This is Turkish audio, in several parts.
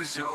Vizyon.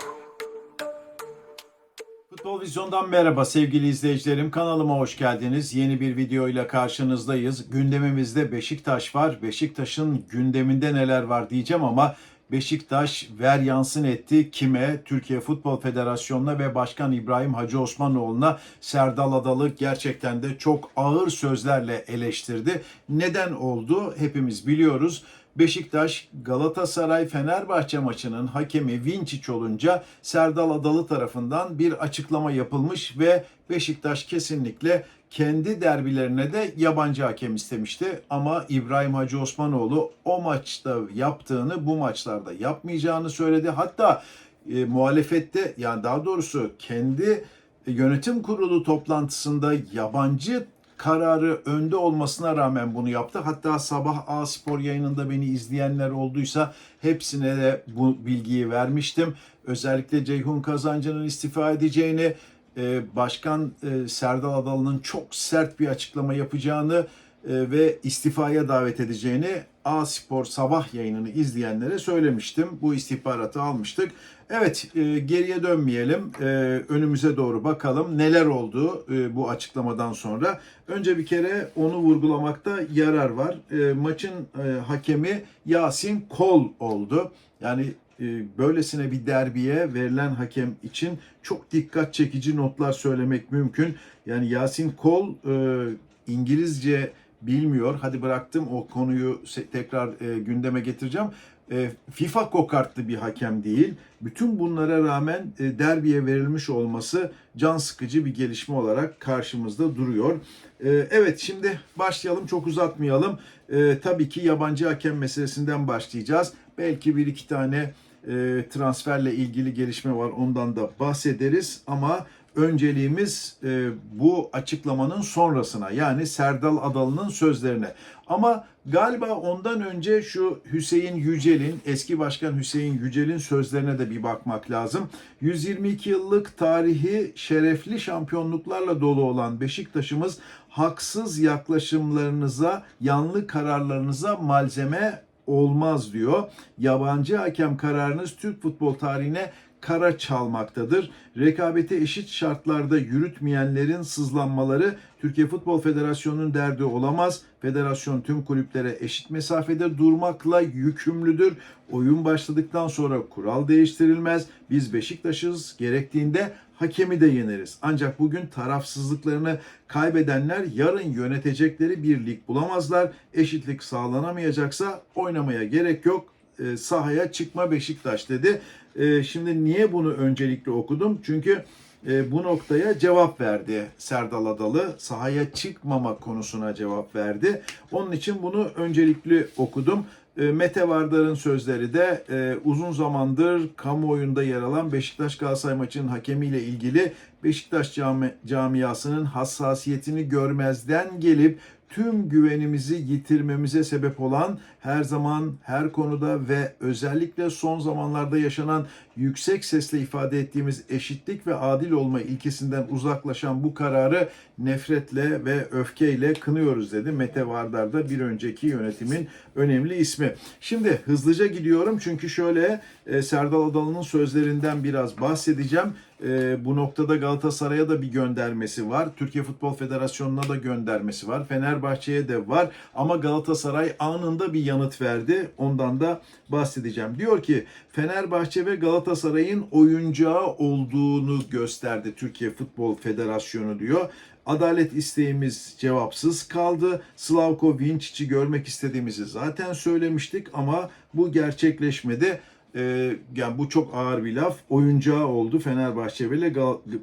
Futbol Vizyon'dan merhaba sevgili izleyicilerim. Kanalıma hoş geldiniz. Yeni bir video ile karşınızdayız. Gündemimizde Beşiktaş var. Beşiktaş'ın gündeminde neler var diyeceğim ama Beşiktaş ver yansın etti. Kime? Türkiye Futbol Federasyonu'na ve Başkan İbrahim Hacı Osmanoğlu'na Serdal Adalı gerçekten de çok ağır sözlerle eleştirdi. Neden oldu? Hepimiz biliyoruz. Beşiktaş Galatasaray Fenerbahçe maçının hakemi Vinçiç olunca Serdal Adalı tarafından bir açıklama yapılmış ve Beşiktaş kesinlikle kendi derbilerine de yabancı hakem istemişti ama İbrahim Hacı Osmanoğlu o maçta yaptığını bu maçlarda yapmayacağını söyledi. Hatta e, muhalefette yani daha doğrusu kendi yönetim kurulu toplantısında yabancı kararı önde olmasına rağmen bunu yaptı. Hatta sabah A Spor yayınında beni izleyenler olduysa hepsine de bu bilgiyi vermiştim. Özellikle Ceyhun Kazancı'nın istifa edeceğini, e, Başkan e, Serdal Adalı'nın çok sert bir açıklama yapacağını ve istifaya davet edeceğini A Spor sabah yayınını izleyenlere söylemiştim. Bu istihbaratı almıştık. Evet e, geriye dönmeyelim. E, önümüze doğru bakalım. Neler oldu e, bu açıklamadan sonra. Önce bir kere onu vurgulamakta yarar var. E, maçın e, hakemi Yasin Kol oldu. Yani e, böylesine bir derbiye verilen hakem için çok dikkat çekici notlar söylemek mümkün. Yani Yasin Kol e, İngilizce bilmiyor. Hadi bıraktım o konuyu tekrar e, gündeme getireceğim. E, FIFA kokartlı bir hakem değil. Bütün bunlara rağmen e, derbiye verilmiş olması can sıkıcı bir gelişme olarak karşımızda duruyor. E, evet şimdi başlayalım çok uzatmayalım. E, tabii ki yabancı hakem meselesinden başlayacağız. Belki bir iki tane e, transferle ilgili gelişme var ondan da bahsederiz ama önceliğimiz e, bu açıklamanın sonrasına yani Serdal Adalı'nın sözlerine. Ama galiba ondan önce şu Hüseyin Yücel'in eski başkan Hüseyin Yücel'in sözlerine de bir bakmak lazım. 122 yıllık tarihi şerefli şampiyonluklarla dolu olan Beşiktaş'ımız haksız yaklaşımlarınıza, yanlı kararlarınıza malzeme olmaz diyor. Yabancı hakem kararınız Türk futbol tarihine kara çalmaktadır. Rekabeti eşit şartlarda yürütmeyenlerin sızlanmaları Türkiye Futbol Federasyonu'nun derdi olamaz. Federasyon tüm kulüplere eşit mesafede durmakla yükümlüdür. Oyun başladıktan sonra kural değiştirilmez. Biz Beşiktaş'ız. Gerektiğinde hakemi de yeneriz. Ancak bugün tarafsızlıklarını kaybedenler yarın yönetecekleri bir lig bulamazlar. Eşitlik sağlanamayacaksa oynamaya gerek yok. E, sahaya çıkma Beşiktaş dedi. E, şimdi niye bunu öncelikle okudum? Çünkü e, bu noktaya cevap verdi Serdal Adalı. Sahaya çıkmama konusuna cevap verdi. Onun için bunu öncelikli okudum. E, Mete Vardar'ın sözleri de e, uzun zamandır kamuoyunda yer alan Beşiktaş Galatasaray maçının hakemiyle ilgili Beşiktaş cami, camiasının hassasiyetini görmezden gelip tüm güvenimizi yitirmemize sebep olan her zaman her konuda ve özellikle son zamanlarda yaşanan yüksek sesle ifade ettiğimiz eşitlik ve adil olma ilkesinden uzaklaşan bu kararı nefretle ve öfkeyle kınıyoruz dedi. Mete Vardar da bir önceki yönetimin önemli ismi. Şimdi hızlıca gidiyorum çünkü şöyle e, Serdal Adalı'nın sözlerinden biraz bahsedeceğim. E, bu noktada Galatasaray'a da bir göndermesi var. Türkiye Futbol Federasyonu'na da göndermesi var. Fenerbahçe'ye de var. Ama Galatasaray anında bir yanıt verdi. Ondan da bahsedeceğim. Diyor ki Fenerbahçe ve Galatasaray'ın oyuncağı olduğunu gösterdi Türkiye Futbol Federasyonu diyor. Adalet isteğimiz cevapsız kaldı. Slavko Vinçic'i görmek istediğimizi zaten söylemiştik ama bu gerçekleşmedi. Ee, yani bu çok ağır bir laf. Oyuncağı oldu Fenerbahçe ve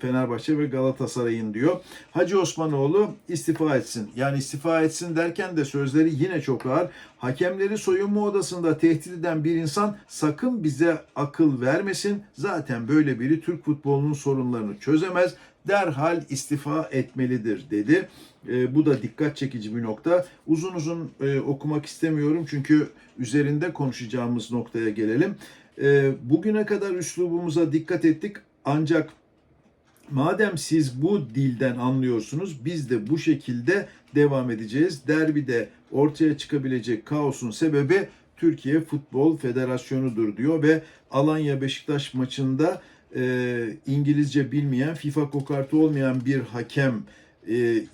Fenerbahçe ve Galatasaray'ın diyor. Hacı Osmanoğlu istifa etsin. Yani istifa etsin derken de sözleri yine çok ağır. Hakemleri soyunma odasında tehdit eden bir insan sakın bize akıl vermesin. Zaten böyle biri Türk futbolunun sorunlarını çözemez. Derhal istifa etmelidir dedi. E, bu da dikkat çekici bir nokta. Uzun uzun e, okumak istemiyorum çünkü üzerinde konuşacağımız noktaya gelelim. E, bugüne kadar üslubumuza dikkat ettik ancak madem siz bu dilden anlıyorsunuz biz de bu şekilde devam edeceğiz. Derbide ortaya çıkabilecek kaosun sebebi Türkiye Futbol Federasyonu'dur diyor ve Alanya Beşiktaş maçında e, İngilizce bilmeyen, FIFA kokartı olmayan bir hakem e,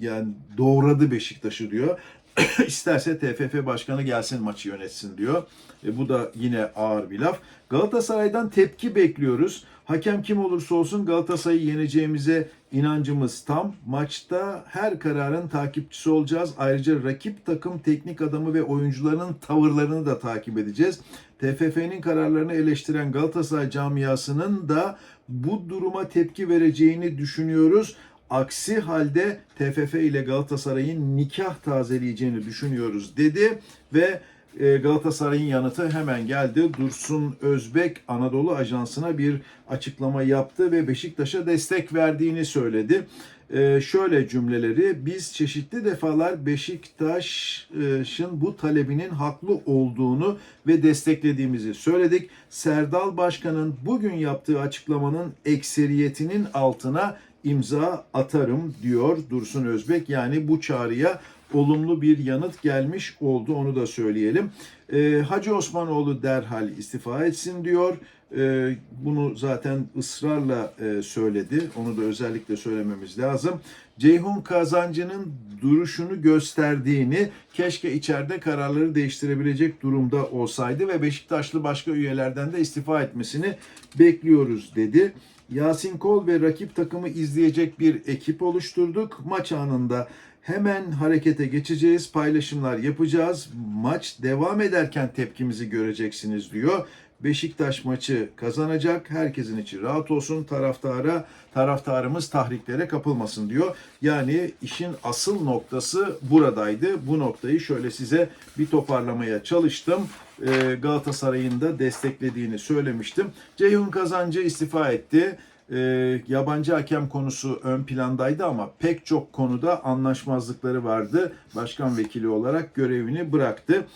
yani doğradı Beşiktaş'ı diyor. İsterse TFF başkanı gelsin maçı yönetsin diyor. E, bu da yine ağır bir laf. Galatasaray'dan tepki bekliyoruz. Hakem kim olursa olsun Galatasaray'ı yeneceğimize inancımız tam. Maçta her kararın takipçisi olacağız. Ayrıca rakip takım teknik adamı ve oyuncuların tavırlarını da takip edeceğiz. TFF'nin kararlarını eleştiren Galatasaray camiasının da bu duruma tepki vereceğini düşünüyoruz. Aksi halde TFF ile Galatasaray'ın nikah tazeleyeceğini düşünüyoruz dedi ve e, Galatasaray'ın yanıtı hemen geldi. Dursun Özbek Anadolu Ajansı'na bir açıklama yaptı ve Beşiktaş'a destek verdiğini söyledi. E, şöyle cümleleri biz çeşitli defalar Beşiktaş'ın bu talebinin haklı olduğunu ve desteklediğimizi söyledik. Serdal Başkan'ın bugün yaptığı açıklamanın ekseriyetinin altına imza atarım diyor Dursun Özbek. Yani bu çağrıya olumlu bir yanıt gelmiş oldu onu da söyleyelim. Ee, Hacı Osmanoğlu derhal istifa etsin diyor. Ee, bunu zaten ısrarla e, söyledi. Onu da özellikle söylememiz lazım. Ceyhun Kazancı'nın duruşunu gösterdiğini keşke içeride kararları değiştirebilecek durumda olsaydı ve Beşiktaşlı başka üyelerden de istifa etmesini bekliyoruz dedi. Yasin Kol ve rakip takımı izleyecek bir ekip oluşturduk. Maç anında hemen harekete geçeceğiz, paylaşımlar yapacağız. Maç devam ederken tepkimizi göreceksiniz diyor. Beşiktaş maçı kazanacak. Herkesin içi rahat olsun. Taraftara, taraftarımız tahriklere kapılmasın diyor. Yani işin asıl noktası buradaydı. Bu noktayı şöyle size bir toparlamaya çalıştım. Ee, Galatasaray'ın da desteklediğini söylemiştim. Ceyhun Kazancı istifa etti. Ee, yabancı hakem konusu ön plandaydı ama pek çok konuda anlaşmazlıkları vardı. Başkan vekili olarak görevini bıraktı.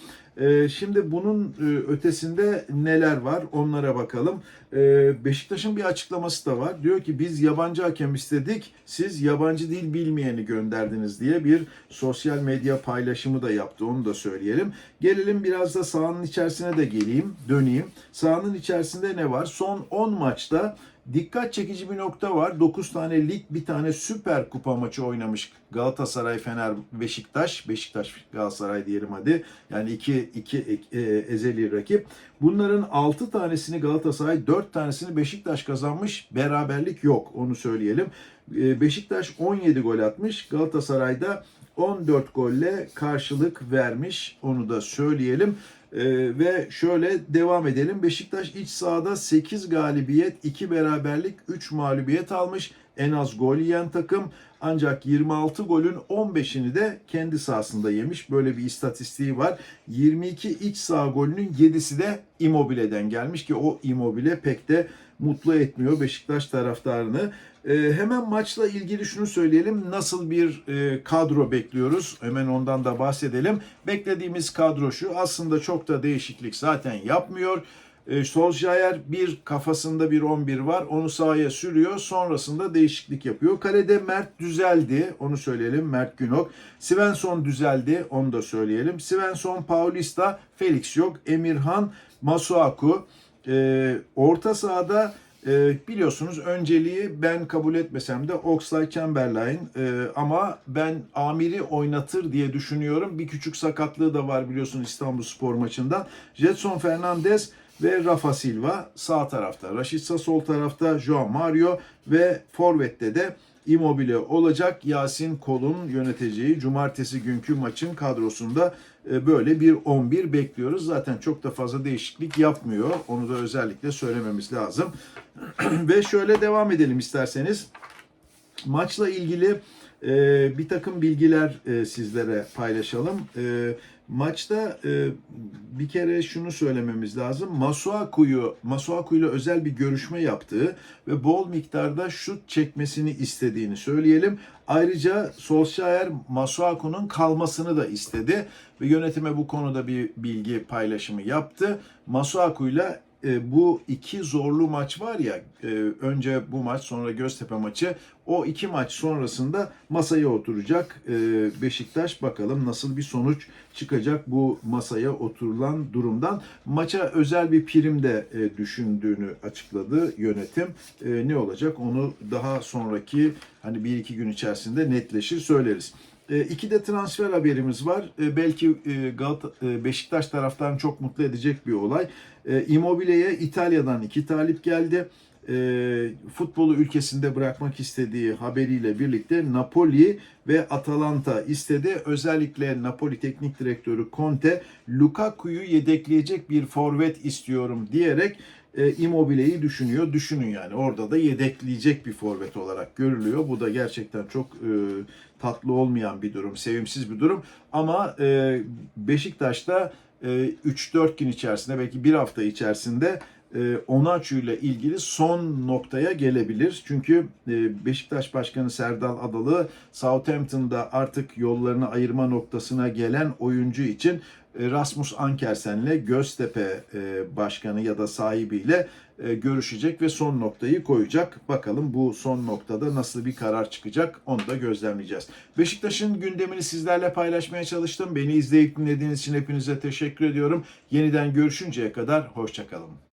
Ee, Şimdi bunun e, ötesinde neler var onlara bakalım. Ee, Beşiktaş'ın bir açıklaması da var. Diyor ki biz yabancı hakem istedik, siz yabancı dil bilmeyeni gönderdiniz diye bir sosyal medya paylaşımı da yaptı. Onu da söyleyelim. Gelelim biraz da sahanın içerisine de geleyim, döneyim. Sahanın içerisinde ne var? Son 10 maçta Dikkat çekici bir nokta var. 9 tane lig, bir tane süper kupa maçı oynamış Galatasaray, Fener, Beşiktaş. Beşiktaş, Galatasaray diyelim hadi. Yani iki, iki e, ezeli rakip. Bunların 6 tanesini Galatasaray, 4 tanesini Beşiktaş kazanmış. Beraberlik yok onu söyleyelim. E, Beşiktaş 17 gol atmış. Galatasaray'da 14 golle karşılık vermiş. Onu da söyleyelim. Ee, ve şöyle devam edelim. Beşiktaş iç sahada 8 galibiyet, 2 beraberlik, 3 mağlubiyet almış. En az gol yiyen takım. Ancak 26 golün 15'ini de kendi sahasında yemiş. Böyle bir istatistiği var. 22 iç saha golünün 7'si de Immobile'den gelmiş ki o Immobile pek de mutlu etmiyor Beşiktaş taraftarını. Ee, hemen maçla ilgili şunu söyleyelim. Nasıl bir e, kadro bekliyoruz? Hemen ondan da bahsedelim. Beklediğimiz kadro şu. Aslında çok da değişiklik zaten yapmıyor. E, Solskjaer bir kafasında bir 11 var. Onu sahaya sürüyor. Sonrasında değişiklik yapıyor. Kalede Mert düzeldi. Onu söyleyelim. Mert Günok. Svensson düzeldi. Onu da söyleyelim. Svensson, Paulista, Felix yok. Emirhan, Masuaku. E, orta sahada e, biliyorsunuz önceliği ben kabul etmesem de Oxlade Chamberlain e, ama ben Amir'i oynatır diye düşünüyorum. Bir küçük sakatlığı da var biliyorsun İstanbul Spor maçından. Jetson Fernandez ve Rafa Silva sağ tarafta. Rashica sol tarafta Joao Mario ve Forvet'te de Immobile olacak. Yasin Kol'un yöneteceği cumartesi günkü maçın kadrosunda böyle bir 11 bekliyoruz. Zaten çok da fazla değişiklik yapmıyor. Onu da özellikle söylememiz lazım. Ve şöyle devam edelim isterseniz. Maçla ilgili e, bir takım bilgiler e, sizlere paylaşalım. Maçta e, bir kere şunu söylememiz lazım. Masuaku'yu Masuaku'yla özel bir görüşme yaptığı ve bol miktarda şut çekmesini istediğini söyleyelim. Ayrıca Solskjaer Masuaku'nun kalmasını da istedi ve yönetime bu konuda bir bilgi paylaşımı yaptı. Masuaku'yla e, bu iki zorlu maç var ya e, önce bu maç sonra Göztepe maçı o iki maç sonrasında masaya oturacak e, Beşiktaş bakalım nasıl bir sonuç çıkacak bu masaya oturulan durumdan. Maça özel bir prim de e, düşündüğünü açıkladı yönetim. E, ne olacak onu daha sonraki hani bir iki gün içerisinde netleşir söyleriz. E, iki de transfer haberimiz var. E, belki e, e, Beşiktaş taraftarını çok mutlu edecek bir olay. E, Immobile'ye İtalya'dan iki talip geldi. Futbolu ülkesinde bırakmak istediği haberiyle birlikte Napoli ve Atalanta istedi. Özellikle Napoli teknik direktörü Conte Lukaku'yu yedekleyecek bir forvet istiyorum diyerek e, Immobile'yi düşünüyor. Düşünün yani orada da yedekleyecek bir forvet olarak görülüyor. Bu da gerçekten çok e, tatlı olmayan bir durum, sevimsiz bir durum. Ama e, Beşiktaş'ta e, 3-4 gün içerisinde belki bir hafta içerisinde e, Onaçu ile ilgili son noktaya gelebilir. Çünkü e, Beşiktaş Başkanı Serdal Adalı Southampton'da artık yollarını ayırma noktasına gelen oyuncu için Rasmus Ankersen'le Göztepe e, Başkanı ya da sahibiyle e, görüşecek ve son noktayı koyacak. Bakalım bu son noktada nasıl bir karar çıkacak onu da gözlemleyeceğiz. Beşiktaş'ın gündemini sizlerle paylaşmaya çalıştım. Beni izleyip dinlediğiniz için hepinize teşekkür ediyorum. Yeniden görüşünceye kadar hoşçakalın.